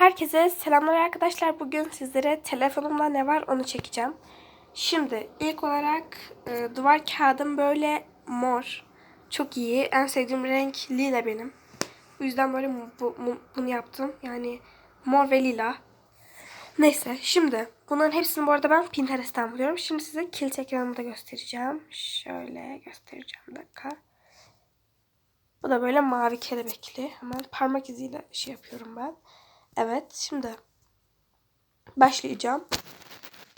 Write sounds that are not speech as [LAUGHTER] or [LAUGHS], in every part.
Herkese selamlar arkadaşlar. Bugün sizlere telefonumda ne var onu çekeceğim. Şimdi ilk olarak e, duvar kağıdım böyle mor. Çok iyi. En sevdiğim renk lila benim. Bu yüzden böyle bu, bu- bunu yaptım. Yani mor ve lila. Neyse şimdi bunların hepsini bu arada ben Pinterest'ten buluyorum. Şimdi size kilit ekranımı da göstereceğim. Şöyle göstereceğim dakika. Bu da böyle mavi kelebekli. Hemen parmak iziyle şey yapıyorum ben. Evet şimdi başlayacağım.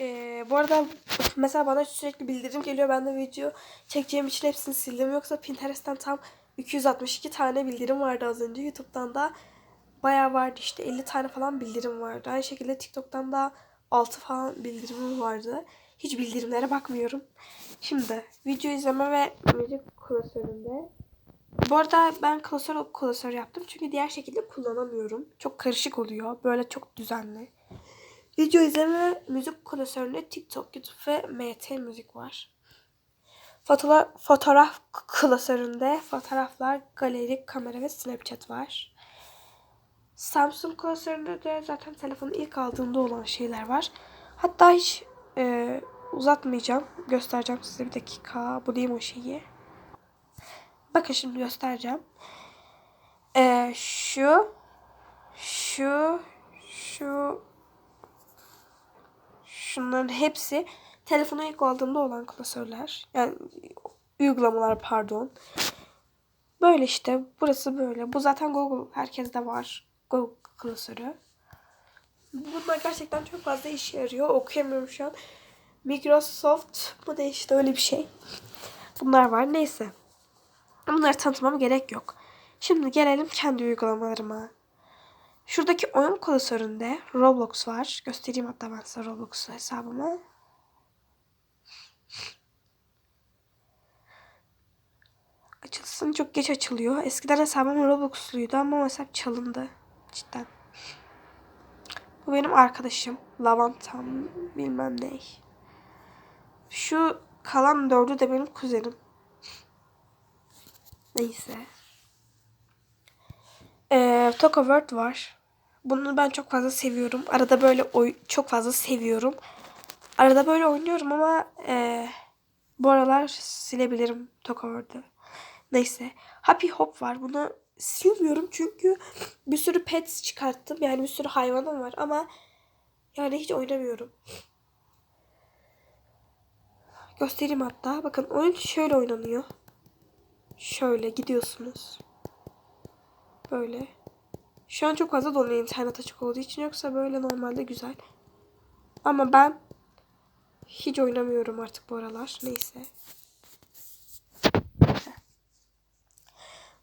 Ee, bu arada mesela bana sürekli bildirim geliyor. Ben de video çekeceğim için hepsini sildim. Yoksa Pinterest'ten tam 262 tane bildirim vardı az önce. YouTube'dan da bayağı vardı işte 50 tane falan bildirim vardı. Aynı şekilde TikTok'tan da 6 falan bildirimim vardı. Hiç bildirimlere bakmıyorum. Şimdi video izleme ve müzik klasöründe bu arada ben klasör klasör yaptım çünkü diğer şekilde kullanamıyorum. Çok karışık oluyor. Böyle çok düzenli. Video izleme müzik klasöründe TikTok, YouTube ve MT müzik var. Fotoğraf, fotoğraf klasöründe fotoğraflar, galeri, kamera ve Snapchat var. Samsung klasöründe de zaten telefonun ilk aldığımda olan şeyler var. Hatta hiç e, uzatmayacağım. Göstereceğim size bir dakika. Bu değil o şeyi. Bakın şimdi göstereceğim. Ee, şu, şu, şu, şunların hepsi telefona ilk aldığımda olan klasörler. Yani uygulamalar pardon. Böyle işte. Burası böyle. Bu zaten Google. Herkeste var. Google klasörü. Bunlar gerçekten çok fazla işe yarıyor. Okuyamıyorum şu an. Microsoft bu da işte öyle bir şey. Bunlar var. Neyse. Bunları tanıtmama gerek yok. Şimdi gelelim kendi uygulamalarıma. Şuradaki oyun klasöründe Roblox var. Göstereyim hatta ben size Roblox hesabımı. Açılsın çok geç açılıyor. Eskiden hesabım Roblox'luydu ama hesap çalındı. Cidden. Bu benim arkadaşım. Lavantam bilmem ne. Şu kalan dördü de benim kuzenim. Neyse. Ee, Toka Word var. Bunu ben çok fazla seviyorum. Arada böyle oy çok fazla seviyorum. Arada böyle oynuyorum ama e, bu aralar silebilirim Toka Word'ü. Neyse. Happy Hop var. Bunu silmiyorum çünkü bir sürü pets çıkarttım. Yani bir sürü hayvanım var ama yani hiç oynamıyorum. Göstereyim hatta. Bakın oyun şöyle oynanıyor. Şöyle gidiyorsunuz. Böyle. Şu an çok fazla donuyor internet açık olduğu için yoksa böyle normalde güzel. Ama ben hiç oynamıyorum artık bu aralar. Neyse.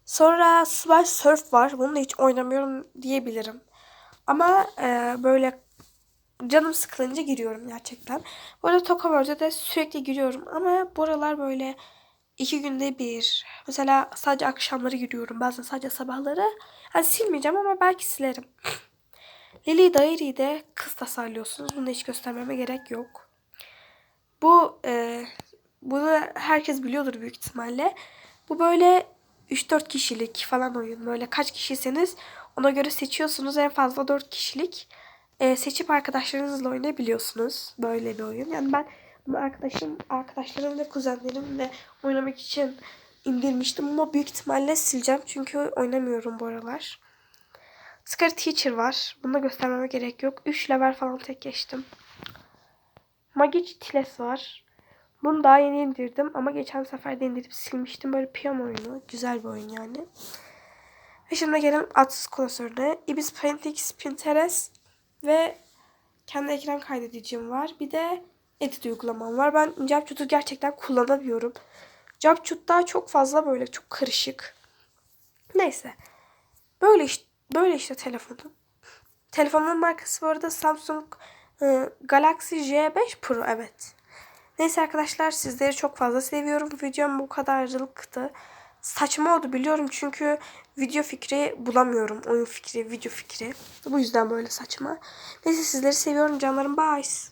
Sonra Subway Surf var. Bunu da hiç oynamıyorum diyebilirim. Ama e, böyle canım sıkılınca giriyorum gerçekten. Bu arada Toka World'e de sürekli giriyorum. Ama bu aralar böyle iki günde bir. Mesela sadece akşamları giriyorum. Bazen sadece sabahları. Yani silmeyeceğim ama belki silerim. [LAUGHS] Lily Diary'i de kız tasarlıyorsunuz. Bunu hiç göstermeme gerek yok. Bu e, bunu herkes biliyordur büyük ihtimalle. Bu böyle 3-4 kişilik falan oyun. Böyle kaç kişiyseniz ona göre seçiyorsunuz. En fazla 4 kişilik. E, seçip arkadaşlarınızla oynayabiliyorsunuz. Böyle bir oyun. Yani ben arkadaşım, arkadaşlarım ve kuzenlerimle oynamak için indirmiştim ama büyük ihtimalle sileceğim çünkü oynamıyorum bu aralar. Scary Teacher var. Bunu da göstermeme gerek yok. 3 level falan tek geçtim. Magic Tiles var. Bunu daha yeni indirdim ama geçen sefer de indirip silmiştim. Böyle piyano oyunu. Güzel bir oyun yani. Ve şimdi gelelim adsız klasörüne. Ibis Paintix, Pinterest ve kendi ekran kaydedicim var. Bir de edit uygulamam var. Ben Capcut'u gerçekten kullanamıyorum. Capcut daha çok fazla böyle çok karışık. Neyse. Böyle işte, böyle işte telefonum. Telefonun markası bu arada Samsung e, Galaxy J5 Pro evet. Neyse arkadaşlar sizleri çok fazla seviyorum. Videom bu kadarcılıktı. Saçma oldu biliyorum çünkü video fikri bulamıyorum. Oyun fikri, video fikri. Bu yüzden böyle saçma. Neyse sizleri seviyorum canlarım. Bye.